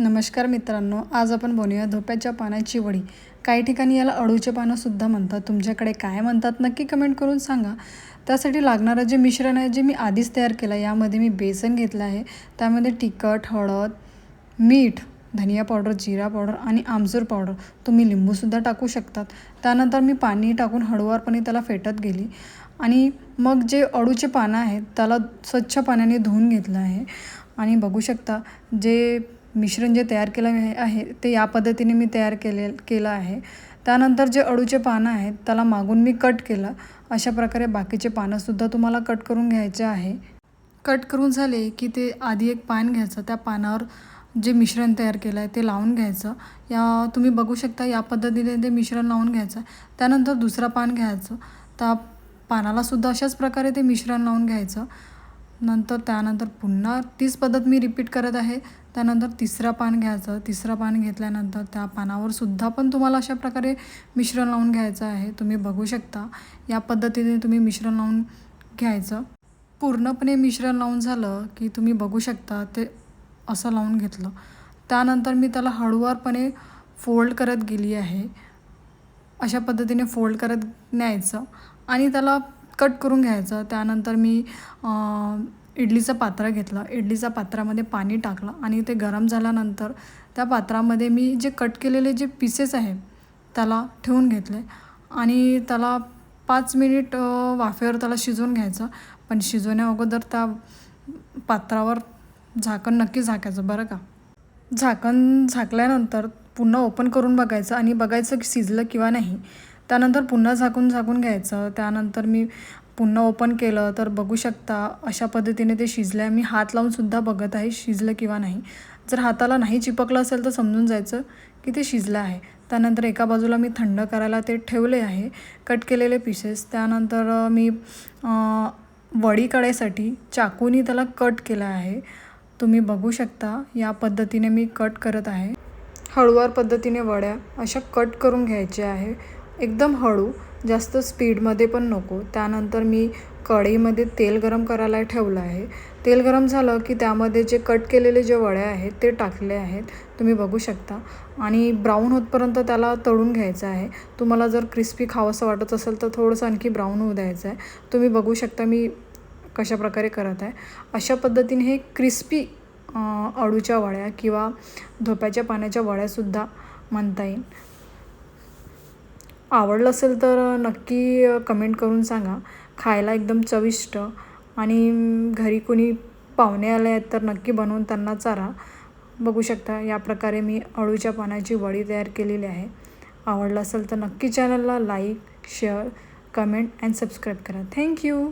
नमस्कार मित्रांनो आज आपण बनवूया धोप्याच्या पानाची वडी. काही ठिकाणी याला अळूचे पानंसुद्धा म्हणतात. तुमच्याकडे काय म्हणतात नक्की कमेंट करून सांगा. त्यासाठी लागणारं जे मिश्रण आहे जे मी आधीच तयार केलं आहे यामध्ये मी बेसन घेतलं आहे. त्यामध्ये तिखट हळद मीठ धनिया पावडर जिरा पावडर आणि आमचूर पावडर. तुम्ही लिंबूसुद्धा टाकू शकतात. त्यानंतर मी पाणी टाकून हळूवारपणे त्याला फेटत गेली. आणि मग जे अळूचे पानं आहेत त्याला स्वच्छ पाण्याने धुवून घेतलं आहे. आणि बघू शकता जे मिश्रण जे तयार केलं आहे आहे ते या पद्धतीने मी तयार केले केलं आहे. त्यानंतर जे अळूचे पानं आहेत त्याला मागून मी कट केलं. अशा प्रकारे बाकीचे पानंसुद्धा तुम्हाला कट करून घ्यायचे आहे. कट करून झाले की ते आधी एक पान घ्यायचं त्या पानावर जे मिश्रण तयार केलं आहे ते लावून घ्यायचं. या तुम्ही बघू शकता या पद्धतीने ते मिश्रण लावून घ्यायचं. त्यानंतर दुसरा पान घ्यायचं. त्या पानालासुद्धा अशाच प्रकारे ते मिश्रण लावून घ्यायचं. नंतर त्यानंतर पुन्हा तीच पद्धत मी रिपीट करत आहे. त्यानंतर तिसरं पान घ्यायचं. तिसरं पान घेतल्यानंतर त्या पानावर सुद्धा पण तुम्हाला अशा प्रकारे मिश्रण लावून घ्यायचं आहे. तुम्ही बघू शकता. या पद्धतीने तुम्ही मिश्रण लावून घ्यायचं. पूर्णपणे मिश्रण लावून झालं की तुम्ही बघू शकता ते असं लावून घेतलं. त्यानंतर मी त्याला हळूवारपणे फोल्ड करत गेली आहे. अशा पद्धतीने फोल्ड करत न्यायचं आणि त्याला कट करून घ्यायचं. त्यानंतर मी इडलीचं पात्र घेतलं. इडलीच्या पात्रामध्ये पाणी टाकलं आणि ते गरम झाल्यानंतर त्या पात्रामध्ये मी जे कट केलेले जे पीसेस आहे त्याला ठेवून घेतले आणि त्याला पाच मिनिट वाफेवर त्याला शिजवून घ्यायचं. पण शिजवण्या अगोदर त्या पात्रावर झाकण नक्की झाकायचं बरं का? झाकण झाकल्यानंतर पुन्हा ओपन करून बघायचं आणि बघायचं की शिजलं किंवा नाही. त्यानंतर पुन्हा झाकून झाकून घ्यायचं. त्यानंतर मी पुन्हा ओपन केलं तर बघू शकता अशा पद्धतीने ते शिजलं आहे मी हात लावूनसुद्धा बघत आहे शिजलं किंवा नाही. जर हाताला नाही चिपकलं असेल तर समजून जायचं की ते शिजलं आहे. त्यानंतर एका बाजूला मी थंड करायला ते ठेवले आहे कट केलेले पीसेस त्यानंतर मी वडी काढायसाठी चाकूनी त्याला कट केलं आहे. तुम्ही बघू शकता या पद्धतीने मी कट करत आहे. हळूवार पद्धतीने वड्या अशा कट करून घ्यायच्या आहे. एकदम हळू जास्त स्पीडमध्ये पण नको. त्यानंतर मी कढईमध्ये तेल गरम करायला ठेवलं आहे. तेल गरम झालं की त्यामध्ये जे कट केलेले जे वड्या आहेत ते टाकले आहेत. तुम्ही बघू शकता. आणि ब्राऊन होतपर्यंत त्याला तळून घ्यायचं आहे. तुम्हाला जर क्रिस्पी खावंसं वाटत असेल तर थोडंसं आणखी ब्राऊन होऊ द्यायचं आहे. तुम्ही बघू शकता मी कशा प्रकारे करत आहे. अशा पद्धतीने हे क्रिस्पी अळूच्या वड्या किंवा धोप्याच्या पाण्याच्या वड्यासुद्धा म्हणता येईल. आवडलं असेल तर नक्की कमेंट करून सांगा. खायला एकदम चविष्ट आणि घरी कोणी पाहुणे आले आहेत तर नक्की बनवून त्यांना चारा. बघू शकता या प्रकारे मी अळूच्या पानाची वडी तयार केलेली आहे. आवडलं असेल तर नक्की चॅनलला like share comment and subscribe करा. Thank you